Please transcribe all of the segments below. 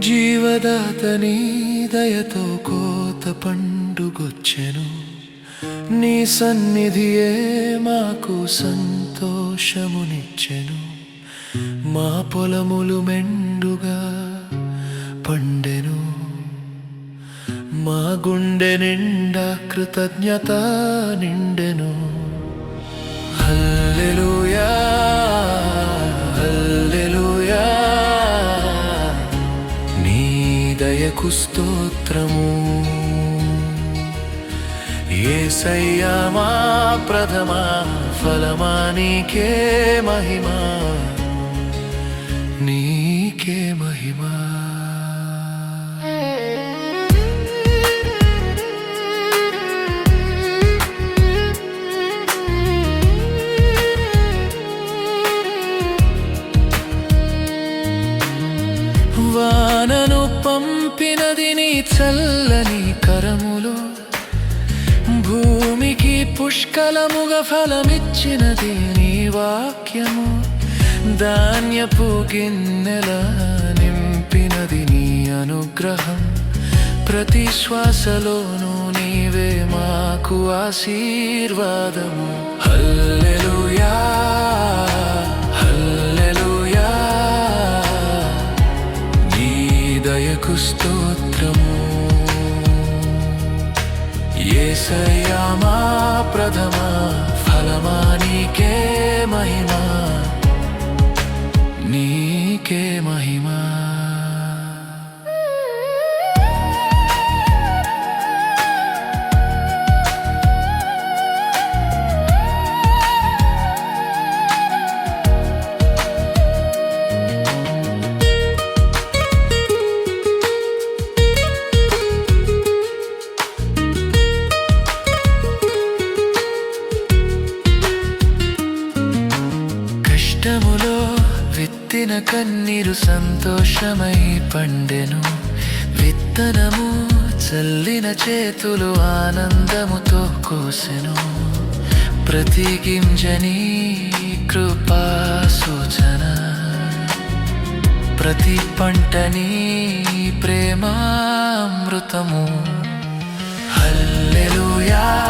జీవదాతని దయతో కోత పండుగొచ్చెను. నీ సన్నిధియే మాకు సంతోషమునిచ్చెను. మా పొలములు మెండుగా పండెను. మా గుండె నిండా కృతజ్ఞత నిండెను. హల్లెలూయా. నీకు స్తోత్రము. ఏసయ్యా మా ప్రథమా ఫలమా నీకే మహిమా. పంపినది నీ చల్లని కరములు. భూమికి పుష్కలముగా ఫలమిచ్చినది నీ వాక్యము. ధాన్యపు గిన్నెల నింపినది నీ అనుగ్రహం. ప్రతి శ్వాసలోనూ నీవే మాకు ఆశీర్వాదము. హల్లెలూయా. నీకు స్తోత్రము ఏసయ్యా మా ప్రథమ ఫలమా నీకే మహిమా. నీకే మహిమ. విత్తిన కన్నీరు సంతోషమై పండెను. విత్తనము చల్లిన చేతులు ఆనందముతో కోసెను. ప్రతి గింజని కృపా సూచన. ప్రతి పంటని ప్రేమామృతము. హల్లెలూయా.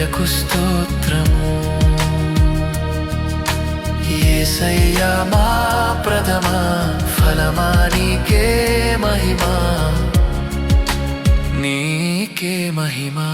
దయకు స్తోత్రము. ఏసయ్యా మా ప్రథమ ఫలమా నీకే మహిమా. నీకే మహిమా.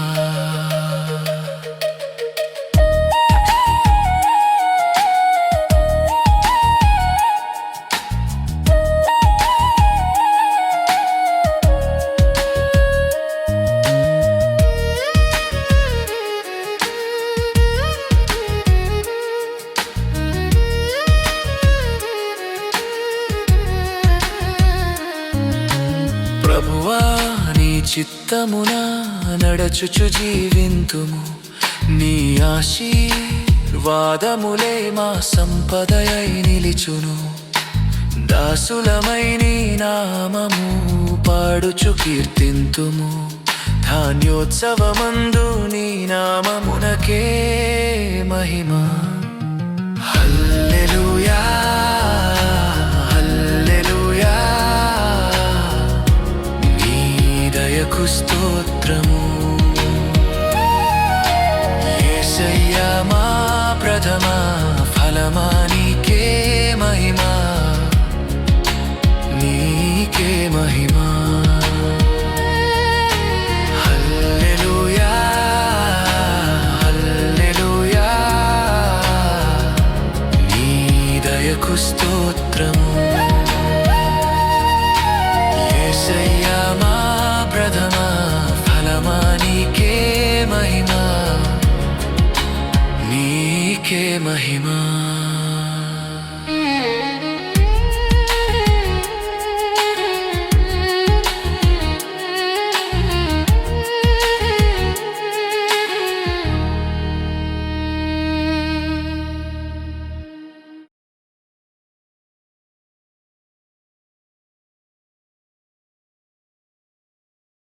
ప్రభువా నీ చిత్తమున నడచుచు జీవింతుము. నీ ఆశీర్వాదములే మా సంపదయై నిలిచును. దాసులమై నీ నామము పాడుచు కీర్తింతుము. ధాన్యోత్సవమందు నీ నామమునకే మహిమ నీకు స్తోత్రము. ఏసయ్యా మా ప్రథమ ఫలమాని